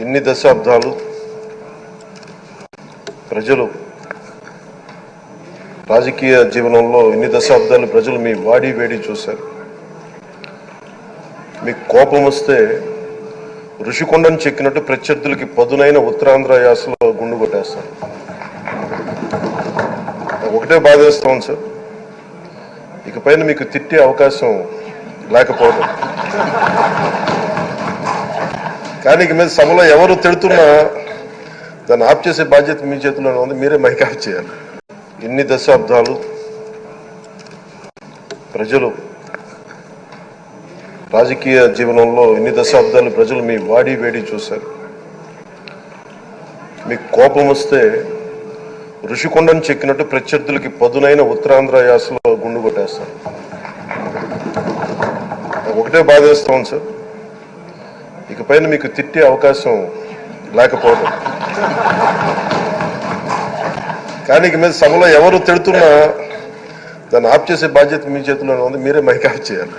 ఇన్ని దశాబ్దాలు ప్రజలు రాజకీయ జీవనంలో ఇన్ని దశాబ్దాలు ప్రజలు మీ వాడి వేడి చూశారు? మీకు కోపం వస్తే ఋషికొండను చెక్కినట్టు ప్రత్యర్థులకి పదునైన ఉత్తరాంధ్ర యాసలో గుండు కొట్టేస్తారు. ఒకటే బాధేస్తాం సార్. ఇకపైన మీకు తిట్టే అవకాశం లేకపోవడం కానీ ఇక మీద సభలో ఎవరు తిడుతున్నా దాన్ని ఆఫ్ చేసే బాధ్యత మీ చేతిలోనే ఉంది మీరే మైక్ ఆఫ్ చేయాలి. ఇన్ని దశాబ్దాలు ప్రజలు రాజకీయ జీవనంలో ఇన్ని దశాబ్దాలు ప్రజలు మీ వాడి వేడి చూశారు. మీకు కోపం వస్తే ఋషికొండను చెక్కినట్టు ప్రత్యర్థులకి పదునైన ఉత్తరాంధ్ర యాసలో గుండు కొట్టేస్తారు. ఒకటే బాధేస్తాం సార్. ఇకపైన మీకు తిట్టే అవకాశం లేకపోవడం కానీ ఇక మీద సభలో ఎవరు తిడుతున్నా దాన్ని ఆఫ్ చేసే బాధ్యత మీ చేతిలోనే ఉంది మీరే మైక్ ఆఫ్ చేయాలి.